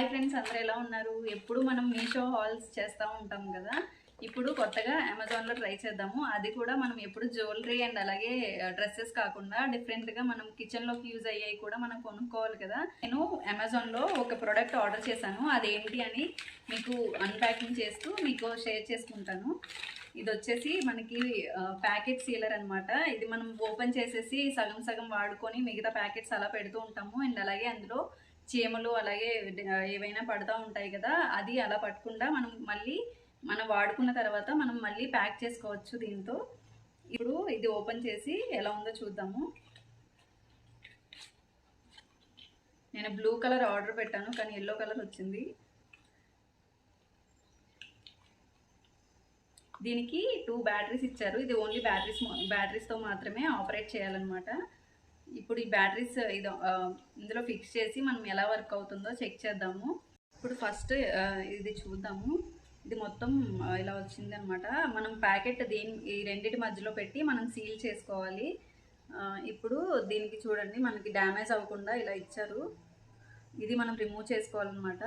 Hi friends అందరూ ఎలా ఉన్నారు? ఎప్పుడు మనం మీషో హాల్స్ చేస్తూ ఉంటాం కదా? ఇప్పుడు కొత్తగా అమెజాన్లో ట్రై చేద్దాము. అది కూడా మనం ఎప్పుడు జ్యువెలరీ అండ్ అలాగే డ్రెస్సెస్ కాకుండా డిఫరెంట్గా మనం కిచెన్లోకి యూజ్ అయ్యాయి కూడా మనం కొనుక్కోవాలి కదా? నేను అమెజాన్లో ఒక ప్రోడక్ట్ ఆర్డర్ చేశాను. అదేంటి అని మీకు అన్ప్యాకింగ్ చేస్తూ మీకు షేర్ చేసుకుంటాను. ఇది వచ్చేసి మనకి ప్యాకెట్ సీలర్ అనమాట ఇది మనం ఓపెన్ చేసేసి సగం సగం వాడుకొని మిగతా ప్యాకెట్స్ అలా పెడుతూ ఉంటాము. అండ్ అలాగే అందులో చీమలు అలాగే ఏవైనా పడుతూ ఉంటాయి కదా అది అలా పట్టకుండా మనం మళ్ళీ మనం వాడుకున్న తర్వాత మనం మళ్ళీ ప్యాక్ చేసుకోవచ్చు దీంతో. ఇప్పుడు ఇది ఓపెన్ చేసి ఎలా ఉందో చూద్దాము. నేను బ్లూ కలర్ ఆర్డర్ పెట్టాను కానీ ఎల్లో కలర్ వచ్చింది. దీనికి టూ బ్యాటరీస్ ఇచ్చారు. ఇది ఓన్లీ బ్యాటరీస్ బ్యాటరీస్తో మాత్రమే ఆపరేట్ చేయాలన్నమాట. ఇప్పుడు ఈ బ్యాటరీస్ ఇది ఇందులో ఫిక్స్ చేసి మనం ఎలా వర్క్ అవుతుందో చెక్ చేద్దాము. ఇప్పుడు ఫస్ట్ ఇది చూద్దాము. ఇది మొత్తం ఇలా వచ్చింది అనమాట మనం ప్యాకెట్ దీని ఈ రెండింటి మధ్యలో పెట్టి మనం సీల్ చేసుకోవాలి. ఇప్పుడు దీనికి చూడండి మనకి డ్యామేజ్ అవ్వకుండా ఇలా ఇచ్చారు. ఇది మనం రిమూవ్ చేసుకోవాలన్నమాట.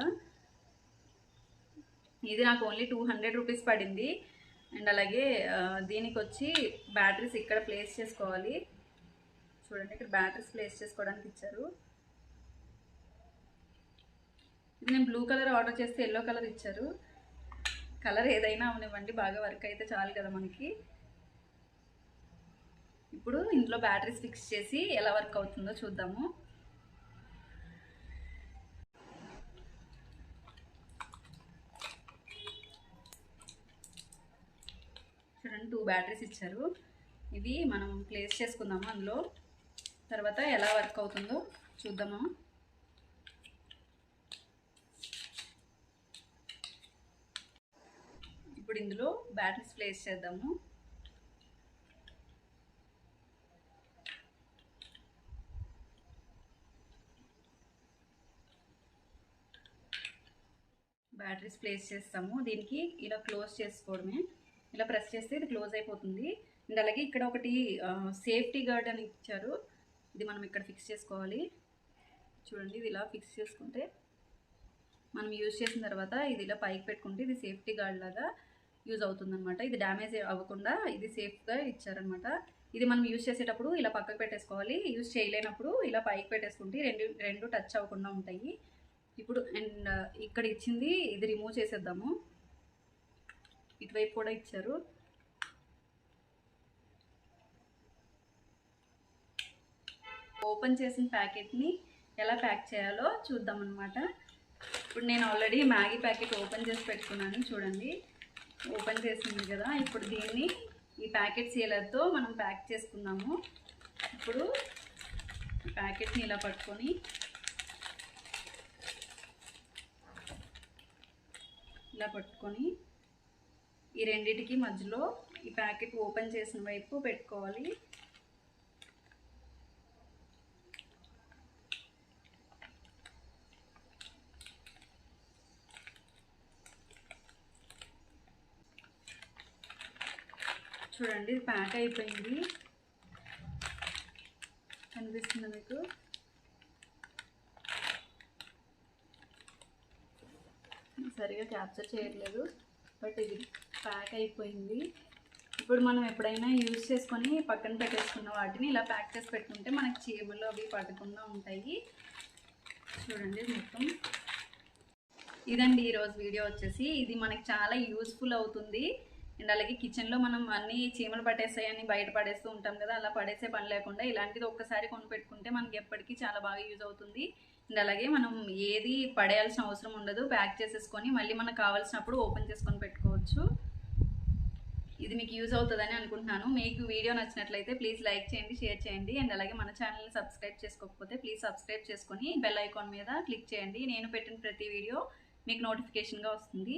ఇది నాకు ఓన్లీ టూ హండ్రెడ్ రూపీస్ పడింది. అండ్ అలాగే దీనికి వచ్చి బ్యాటరీస్ ఇక్కడ ప్లేస్ చేసుకోవాలి. చూడండి ఇక్కడ బ్యాటరీస్ ప్లేస్ చేసుకోవడానికి ఇచ్చారు. ఇది నేను బ్లూ కలర్ ఆర్డర్ చేస్తే ఎల్లో కలర్ ఇచ్చారు. కలర్ ఏదైనా అవనివ్వండి బాగా వర్క్ అయితే చాలు కదా మనకి. ఇప్పుడు ఇందులో బ్యాటరీస్ ఫిక్స్ చేసి ఎలా వర్క్ అవుతుందో చూద్దాము. చూడండి టూ బ్యాటరీస్ ఇచ్చారు. ఇవి మనం ప్లేస్ చేసుకుందాము అందులో. తర్వాత ఎలా వర్క్ అవుతుందో చూద్దాము? ఇప్పుడు ఇందులో బ్యాటరీస్ ప్లేస్ చేద్దాము. బ్యాటరీస్ ప్లేస్ చేస్తాము. దీనికి ఇలా క్లోజ్ చేసుకోవడమే. ఇలా ప్రెస్ చేస్తే ఇది క్లోజ్ అయిపోతుంది. అండ్ అలాగే ఇక్కడ ఒకటి సేఫ్టీ గార్డ్ అని ఇచ్చారు. ఇది మనం ఇక్కడ ఫిక్స్ చేసుకోవాలి. చూడండి ఇది ఇలా ఫిక్స్ చేసుకుంటే మనం యూజ్ చేసిన తర్వాత ఇది ఇలా పైకి పెట్టుకుంటే ఇది సేఫ్టీ గార్డ్ లాగా యూజ్ అవుతుందన్నమాట. ఇది డ్యామేజ్ అవ్వకుండా ఇది సేఫ్గా ఇచ్చారనమాట ఇది మనం యూజ్ చేసేటప్పుడు ఇలా పక్కకు పెట్టేసుకోవాలి. యూజ్ చేయలేనప్పుడు ఇలా పైకి పెట్టేసుకుంటే రెండు రెండు టచ్ అవ్వకుండా ఉంటాయి. ఇప్పుడు అండ్ uh, ఇక్కడ ఇచ్చింది ఇది రిమూవ్ చేసేద్దాము. ఇటువైపు కూడా ఇచ్చారు. ఓపెన్ చేసిన ప్యాకెట్ని ఎలా ప్యాక్ చేయాలో చూద్దాం అనమాట ఇప్పుడు నేను ఆల్రెడీ మ్యాగీ ప్యాకెట్ ఓపెన్ చేసి పెట్టుకున్నాను చూడండి. ఓపెన్ చేసింది కదా ఇప్పుడు దీన్ని ఈ ప్యాకెట్ సీలర్తో మనం ప్యాక్ చేసుకుందాము. ఇప్పుడు ప్యాకెట్ని ఇలా పట్టుకొని ఇలా పట్టుకొని ఈ రెండిటికి మధ్యలో ఈ ప్యాకెట్ ఓపెన్ చేసిన వైపు పెట్టుకోవాలి. చూడండి ప్యాక్ అయిపోయింది. కనిపిస్తుంది మీకు? సరిగా క్యాప్చర్ చేయట్లేదు బట్ ఇది ప్యాక్ అయిపోయింది. ఇప్పుడు మనం ఎప్పుడైనా యూజ్ చేసుకొని పక్కన పెట్టేసుకున్న వాటిని ఇలా ప్యాక్ చేసి పెట్టుకుంటే మనకి చీమలు అవి పడకుండా ఉంటాయి. చూడండి మొత్తం. ఇదండి ఈరోజు వీడియో వచ్చేసి. ఇది మనకి చాలా యూస్ఫుల్ అవుతుంది. అండ్ అలాగే కిచెన్లో మనం అన్ని చీమలు పట్టేస్తాయని బయట పడేస్తూ ఉంటాం కదా అలా పడేసే పని లేకుండా ఇలాంటిది ఒక్కసారి కొని పెట్టుకుంటే మనకి ఎప్పటికీ చాలా బాగా యూజ్ అవుతుంది. అండ్ అలాగే మనం ఏది పడేయాల్సిన అవసరం ఉండదు ప్యాక్ చేసేసుకొని మళ్ళీ మనకు కావాల్సినప్పుడు ఓపెన్ చేసుకొని పెట్టుకోవచ్చు. ఇది మీకు యూజ్ అవుతుందని అనుకుంటున్నాను. మీకు వీడియో నచ్చినట్లయితే ప్లీజ్ లైక్ చేయండి షేర్ చేయండి. అండ్ అలాగే మన ఛానల్ని సబ్స్క్రైబ్ చేసుకోకపోతే ప్లీజ్ సబ్స్క్రైబ్ చేసుకొని బెల్ ఐకాన్ మీద క్లిక్ చేయండి. నేను పెట్టిన ప్రతి వీడియో మీకు నోటిఫికేషన్గా వస్తుంది.